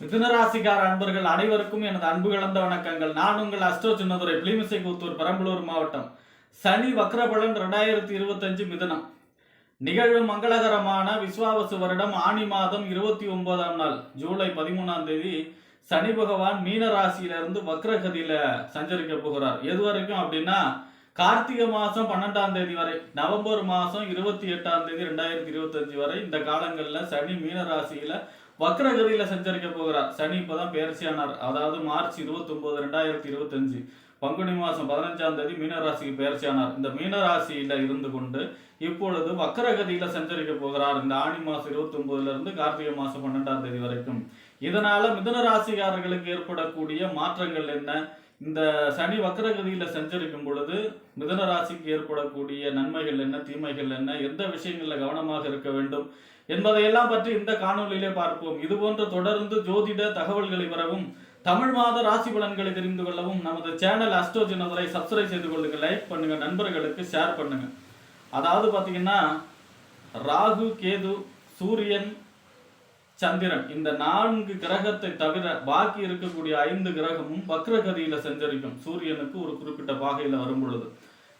மிதுனராசிக்கார அன்பர்கள் அனைவருக்கும் எனது அன்பு கலந்த வணக்கங்கள். நான் உங்கள் அஸ்ட்ரோ சின்னதுரை பிளிமிசை கூத்தூர் பெரம்பலூர் மாவட்டம். சனி வக்ரபலன் ரெண்டாயிரத்தி இருபத்தஞ்சு மிதனம். நிகழும் மங்களகரமான விஸ்வாவசு வருடம் ஆனி மாதம் இருபத்தி ஒன்பதாம் நாள் ஜூலை பதிமூணாம் தேதி சனி பகவான் மீன ராசியிலிருந்து வக்ரகதியில சஞ்சரிக்க போகிறார். எது வரைக்கும் அப்படின்னா கார்த்திகை மாதம் பன்னெண்டாம் தேதி வரை நவம்பர் மாதம் இருபத்தி எட்டாம் தேதி ரெண்டாயிரத்தி இருபத்தஞ்சு வரை இந்த காலங்களில் சனி மீன ராசியில் வக்ரகதியில சஞ்சரிக்க போகிறார். சனி இப்பதான் பேர்ச்சியானார் அதாவது மார்ச் இருபத்தி ஒன்பது ரெண்டாயிரத்தி இருபத்தஞ்சு. பங்குனி மாசம் பதினஞ்சாம் தேதி மீனராசிக்கு பெயர்ச்சியானார். இந்த மீனராசியில இருந்து கொண்டு இப்பொழுது வக்ரகதியில சஞ்சரிக்க போகிறார். இந்த ஆணி மாசம் இருபத்தி ஒன்பதுல இருந்து கார்த்திகை மாசம் பன்னெண்டாம் தேதி வரைக்கும். இதனால மிதன ராசிக்காரர்களுக்கு ஏற்படக்கூடிய மாற்றங்கள் என்ன? இந்த சனி வக்கரகதியில் சஞ்சரிக்கும் பொழுது மிதன ராசிக்கு ஏற்படக்கூடிய நன்மைகள் என்ன தீமைகள் என்ன எந்த விஷயங்களில் கவனமாக இருக்க வேண்டும் என்பதையெல்லாம் பற்றி இந்த காணொளியிலே பார்ப்போம். இது போன்ற தொடர்ந்து ஜோதிட தகவல்களை பெறவும் தமிழ் மாத ராசி பலன்களை தெரிந்து கொள்ளவும் நமது சேனல் அஸ்ட்ரோ ஜினதரை சப்ஸ்கிரைப் செய்து கொள்ளுங்க லைக் பண்ணுங்க நண்பர்களுக்கு ஷேர் பண்ணுங்க. அதாவது பார்த்தீங்கன்னா ராகு கேது சூரியன் சந்திரன். இந்த நான்கு கிரகத்தை தவிர பாக்கி இருக்கக்கூடிய ஐந்து கிரகமும் வக்ரகதியில சஞ்சரிக்கும். சூரியனுக்கு ஒரு குறிப்பிட்ட பாகையில வரும் பொழுது.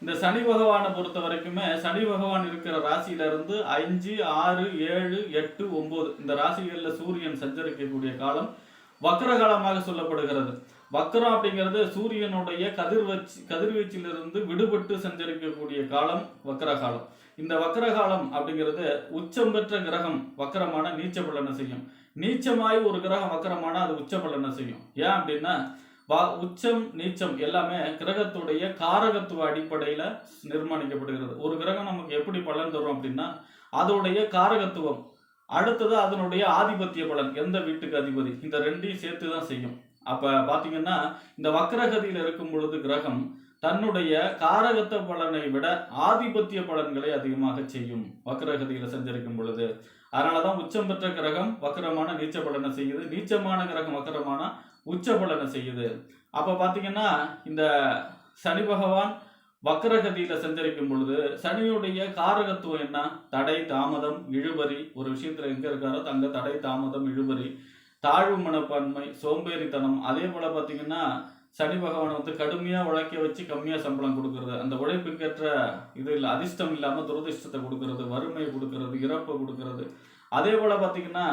இந்த சனி பகவானை பொறுத்த வரைக்குமே சனி பகவான் இருக்கிற ராசியில இருந்து அஞ்சு ஆறு ஏழு எட்டு ஒன்பது. இந்த ராசிகளில் சூரியன் சஞ்சரிக்கக்கூடிய காலம் வக்ரகாலமாக சொல்லப்படுகிறது. வக்ரம் அப்படிங்கிறது சூரியனுடைய கதிர்வச்சு கதிர்வீச்சிலிருந்து விடுபட்டு சஞ்சரிக்கக்கூடிய காலம் வக்ர காலம் இந்த வக்ர காலம் அப்படிங்கிறது உச்சம் பெற்ற கிரகம் வக்கரமான நீச்ச பலனை செய்யும். நீச்சமாய் ஒரு கிரகம் வக்கரமான அது உச்ச பலனை செய்யும். ஏன் அப்படின்னா வா உச்சம் நீச்சம் எல்லாமே கிரகத்துடைய காரகத்துவ அடிப்படையில நிர்மாணிக்கப்படுகிறது. ஒரு கிரகம் நமக்கு எப்படி பலன் தரும் அப்படின்னா அதோடைய காரகத்துவம். அடுத்தது அதனுடைய ஆதிபத்திய பலன் எந்த வீட்டுக்கு அதிபதி? இந்த ரெண்டையும் சேர்த்து தான் செய்யும். அப்ப பாத்தீங்கன்னா இந்த வக்ரகதியில் இருக்கும் பொழுது கிரகம் தன்னுடைய காரகத்த பலனை விட ஆதிபத்திய பலன்களை அதிகமாக செய்யும் வக்ரகதியில சஞ்சரிக்கும் பொழுது. அதனாலதான் உச்சம் பெற்ற கிரகம் வக்கரமான நீச்ச பலனை செய்யுது. நீச்சமான கிரகம் வக்கரமான உச்ச பலனை செய்யுது. அப்ப பாத்தீங்கன்னா இந்த சனி பகவான் வக்ரகதியில சஞ்சரிக்கும் பொழுது சனியுடைய காரகத்துவம் என்ன? தடை தாமதம் இழுபறி. ஒரு விஷயத்துல எங்க இருக்காரோ தங்க தடை தாமதம் இழுபறி. தாழ்வு மனப்பான்மை சோம்பேறித்தனம் அதே போல பார்த்தீங்கன்னா சனி பகவான் வந்து கடுமையாக உழைக்க வச்சு கம்மியாக சம்பளம் கொடுக்கறது. அந்த உழைப்புக்கேற்ற இது இல்லை அதிர்ஷ்டம் இல்லாமல் துரதிர்ஷ்டத்தை கொடுக்கறது வறுமையை கொடுக்கறது இறப்பை கொடுக்கறது. அதே போல பார்த்தீங்கன்னா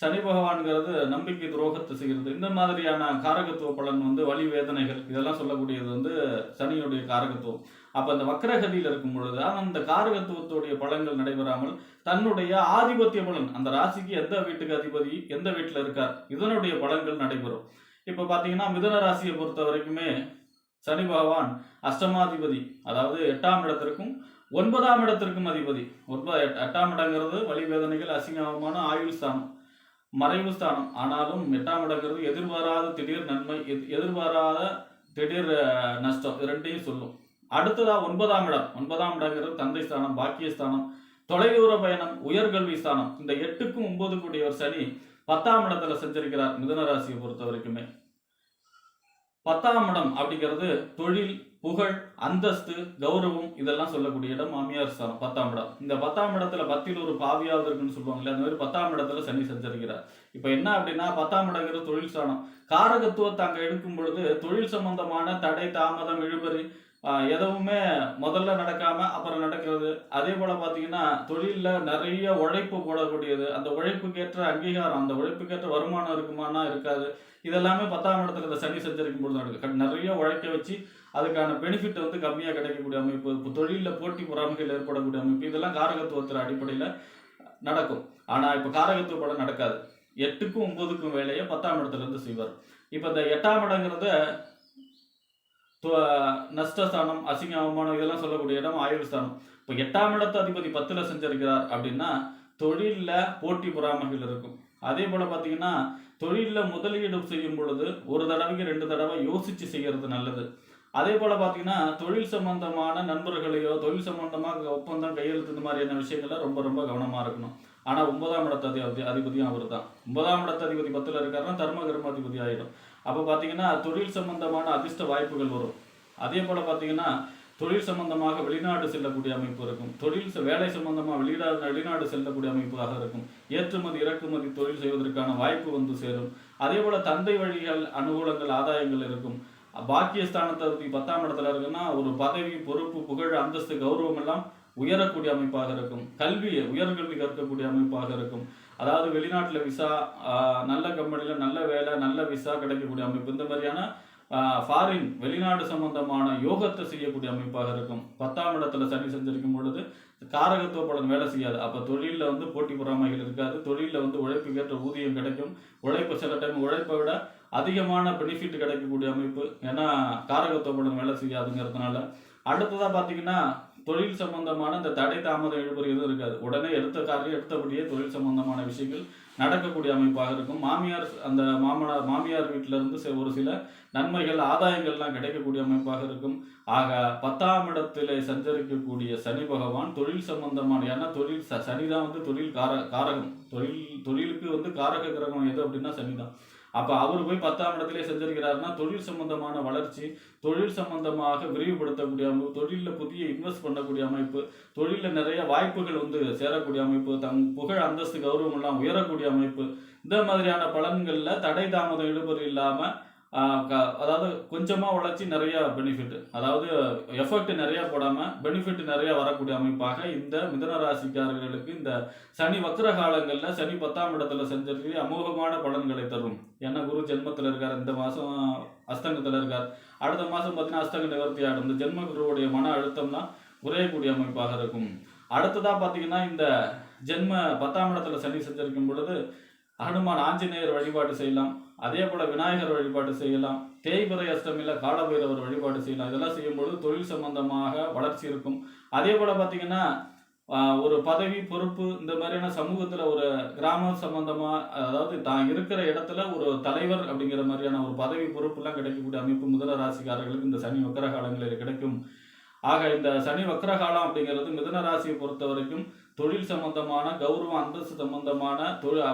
சனி பகவான்கிறது நம்பிக்கை துரோகத்தை செய்கிறது இந்த மாதிரியான காரகத்துவ பலன் வந்து வலி வேதனைகள் இதெல்லாம் சொல்லக்கூடியது வந்து சனியுடைய காரகத்துவம். அப்போ அந்த வக்கரகதியில் இருக்கும் பொழுது அந்த காரகத்துவத்துடைய பலன்கள் நடைபெறாமல் தன்னுடைய ஆதிபத்திய பலன் அந்த ராசிக்கு எந்த வீட்டுக்கு அதிபதி எந்த வீட்டில் இருக்கார் இதனுடைய பலன்கள் நடைபெறும். இப்போ பார்த்தீங்கன்னா மிதன ராசியை பொறுத்த வரைக்குமே சனி பகவான் அஷ்டமாதிபதி அதாவது எட்டாம் இடத்திற்கும் ஒன்பதாம் இடத்திற்கும் அதிபதி. ஒன்பது எட்டாம் இடங்கிறது வலி வேதனைகள் அசிங்கமான ஆயுள் ஸ்தானம். மறைவு ஸ்தானம். ஆனாலும் எட்டாம் இடங்கிறது எதிர்பாராத திடீர் நன்மை எதிர்பாராத திடீர் நஷ்டம். இது ரெண்டையும் சொல்லும். அடுத்ததா ஒன்பதாம் இடம். ஒன்பதாம் இடங்கிறது தந்தை ஸ்தானம் பாக்கியஸ்தானம் தொலைதூர பயணம் உயர்கல்வி ஸ்தானம். இந்த எட்டுக்கும் ஒன்பது கூடியவர் சனி பத்தாம் இடத்துல செஞ்சிருக்கிறார் மிதனராசியை பொறுத்த வரைக்குமே. பத்தாம் இடம் அப்படிங்கிறது தொழில் புகழ் அந்தஸ்து கௌரவம் இதெல்லாம் சொல்லக்கூடிய இடம் மாமியார் ஸ்தானம் பத்தாம் இடம். இந்த பத்தாம் இடத்துல பத்தில் ஒரு பாவியாவது இருக்குன்னு சொல்லுவாங்களே அந்த மாதிரி பத்தாம் இடத்துல சனி சஞ்சரிக்கிறார். இப்போ என்ன அப்படின்னா பத்தாம் இடங்கிற தொழில் ஸ்தானம். காரகத்துவத்தை அங்க எடுக்கும் பொழுது தொழில் சம்பந்தமான தடை தாமதம் இழுபறி எதுவுமே முதல்ல நடக்காம அப்புறம் நடக்கிறது. அதே போல பாத்தீங்கன்னா தொழில்ல நிறைய உழைப்பு போடக்கூடியது. அந்த உழைப்புக்கேற்ற அங்கீகாரம் அந்த உழைப்புக்கேற்ற வருமானம் இருக்குமானா இருக்காது. இதெல்லாமே பத்தாம் இடத்துல இந்த சனி சஞ்சரிக்கும் பொழுது நடக்கும் நிறைய உழைக்க வச்சு அதுக்கான பெனிஃபிட் வந்து கம்மியாக கிடைக்கக்கூடிய அமைப்பு இப்போ தொழிலில் போட்டி பொறாமைகள் ஏற்படக்கூடிய அமைப்பு இதெல்லாம் காரகத்துவத்தின் அடிப்படையில் நடக்கும். ஆனால் இப்போ காரகத்துவ படம் நடக்காது. எட்டுக்கும் ஒன்பதுக்கும் வேலையை பத்தாம் இடத்துல இருந்து செய்வார். இப்போ இந்த எட்டாம் இடங்கிறத து- நஷ்டஸ்தானம் அசிங்க அவமானம் இதெல்லாம் சொல்லக்கூடிய இடம் ஆயுள் ஸ்தானம். இப்போ எட்டாம் இடத்து அதிபதி பத்தில் செஞ்சிருக்கிறார் அப்படின்னா தொழிலில் போட்டி பொறாமைகள் இருக்கும். அதே போல் பார்த்தீங்கன்னா தொழிலில் முதலீடு செய்யும் பொழுது ஒரு தடவைக்கு ரெண்டு தடவை யோசித்து செய்கிறது நல்லது. அதே போல பார்த்தீங்கன்னா தொழில் சம்பந்தமான நண்பர்களையோ தொழில் சம்பந்தமாக ஒப்பந்தம் கையெழுத்து இந்த மாதிரியான விஷயங்கள்ல ரொம்ப ரொம்ப கவனமா இருக்கணும். ஆனா ஒன்பதாம் இடத்து அதி அதிபதியும் அவர் தான் ஒன்பதாம் இடத்து அதிபதி பத்துல இருக்காருன்னா தர்ம கர்மாதிபதி ஆயிடும். அப்போ பார்த்தீங்கன்னா தொழில் சம்பந்தமான அதிர்ஷ்ட வாய்ப்புகள் வரும். அதே போல பார்த்தீங்கன்னா தொழில் சம்பந்தமாக வெளிநாடு செல்லக்கூடிய அமைப்பு இருக்கும். தொழில் வேலை சம்பந்தமாக வெளிநாடு வெளிநாடு செல்லக்கூடிய அமைப்பாக இருக்கும். ஏற்றுமதி இறக்குமதி தொழில் செய்வதற்கான வாய்ப்பு வந்து சேரும். அதே போல தந்தை வழிகள் அனுகூலங்கள் ஆதாயங்கள் இருக்கும். பாக்கியஸ்தானத்தை பத்தாம் இடத்துல இருக்குன்னா ஒரு பதவி பொறுப்பு புகழ் அந்தஸ்து கௌரவம் எல்லாம் உயரக்கூடிய அமைப்பாக இருக்கும். கல்வி உயர்கல்வி கற்கக்கூடிய அமைப்பாக இருக்கும். அதாவது வெளிநாட்டில் விசா ஆஹ், நல்ல கம்பெனியில் நல்ல வேலை நல்ல விசா கிடைக்கக்கூடிய அமைப்பு. இந்த மாதிரியான ஃபாரின் வெளிநாடு சம்பந்தமான யோகத்தை செய்யக்கூடிய அமைப்பாக இருக்கும். பத்தாம் இடத்துல சனி செஞ்சிருக்கும் பொழுது காரகத்துவ பலன் வேலை செய்யாது. அப்போ தொழிலில் வந்து போட்டி பொறாமைகள் இருக்காது. தொழிலில் வந்து உழைப்புக்கேற்ற ஊதியம் கிடைக்கும். உழைப்பு சில டைம் உழைப்பை விட அதிகமான பெனிஃபிட் கிடைக்கக்கூடிய அமைப்பு. ஏன்னா காரகத்துவ பலன் வேலை செய்யாதுங்கிறதுனால. அடுத்ததாக பார்த்தீங்கன்னா தொழில் சம்பந்தமான இந்த தடை தாமதம் இழுபறி எதுவும் இருக்காது. உடனே எடுத்த காரியம் எடுத்தபடியே தொழில் சம்பந்தமான விஷயங்கள் நடக்கக்கூடிய அமைப்பாக இருக்கும். மாமியார் அந்த மாமனார் மாமியார் வீட்டில இருந்து ஒரு சில நன்மைகள் ஆதாயங்கள்லாம் கிடைக்கக்கூடிய அமைப்பாக இருக்கும். ஆக பத்தாம் இடத்திலே சஞ்சரிக்கக்கூடிய சனி பகவான் தொழில் சம்பந்தமான ஏன்னா தொழில் ச சனி தான் வந்து தொழில் கார காரகம். தொழில் தொழிலுக்கு வந்து காரக கிரகம் எது அப்படின்னா சனி தான் அப்போ அவர் போய் பத்தாம் இடத்திலே செஞ்சிருக்கிறாருன்னா தொழில் சம்பந்தமான வளர்ச்சி தொழில் சம்பந்தமாக விரிவுபடுத்தக்கூடிய அமைப்பு தொழிலில் புதிய இன்வெஸ்ட் பண்ணக்கூடிய அமைப்பு தொழிலில் நிறைய வாய்ப்புகள் வந்து சேரக்கூடிய அமைப்பு தங் புகழ் அந்தஸ்து கௌரவம் எல்லாம் உயரக்கூடிய அமைப்பு. இந்த மாதிரியான பலன்களில் தடை தாமதம் இழுபறி இல்லாமல் அதாவது கொஞ்சமாக வளர்ச்சி நிறைய பெனிஃபிட் அதாவது எஃபெக்ட் நிறையா போடாமல் பெனிஃபிட் நிறையா வரக்கூடிய அமைப்பாக இந்த மிதன ராசிக்காரர்களுக்கு இந்த சனி வக்ர காலங்களில் சனி பத்தாம் இடத்துல செஞ்சிருக்கு அமோகமான பலன்களை தரும். ஏன்னா குரு ஜென்மத்தில் இருக்கார் இந்த மாதம் அஸ்தங்கத்தில் இருக்கார். அடுத்த மாதம் பார்த்தீங்கன்னா அஸ்தங்க நிவர்த்தி ஆடும் இந்த ஜென்ம குருவுடைய மன அழுத்தம்லாம் குறையக்கூடிய அமைப்பாக இருக்கும். அடுத்ததாக பார்த்தீங்கன்னா இந்த ஜென்ம பத்தாம் இடத்துல சனி செஞ்சிருக்கும் பொழுது ஹனுமான் ஆஞ்சநேயர் வழிபாடு செய்யலாம். அதே போல விநாயகர் வழிபாடு செய்யலாம். தேய்பிறை அஷ்டமியில் காலபைரவர் வழிபாடு செய்யலாம். இதெல்லாம் செய்யும்பொழுது தொழில் சம்பந்தமாக வளர்ச்சி இருக்கும். அதே போல பார்த்தீங்கன்னா ஒரு பதவி பொறுப்பு இந்த மாதிரியான சமூகத்தில் ஒரு கிராமம் சம்பந்தமாக அதாவது தான் இருக்கிற இடத்துல ஒரு தலைவர் அப்படிங்கிற மாதிரியான ஒரு பதவி பொறுப்புலாம் கிடைக்கக்கூடிய அமைப்பு முதல ராசிக்காரர்களுக்கு இந்த சனி வக்கர காலங்களில் கிடைக்கும். ஆக இந்த சனி வக்கர காலம் அப்படிங்கிறது மிதன ராசியை பொறுத்த வரைக்கும் தொழில் சம்பந்தமான கௌரவ அந்தஸ்து சம்பந்தமான தொழில்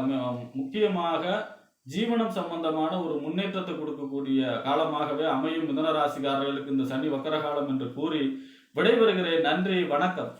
முக்கியமாக ஜீவனம் சம்பந்தமான ஒரு முன்னேற்றத்தை கொடுக்கக்கூடிய காலமாகவே அமையும் மிதுன ராசிக்காரர்களுக்கு இந்த சனி வக்கர காலம் என்று கூறி விடைபெறுகிறேன். நன்றி வணக்கம்.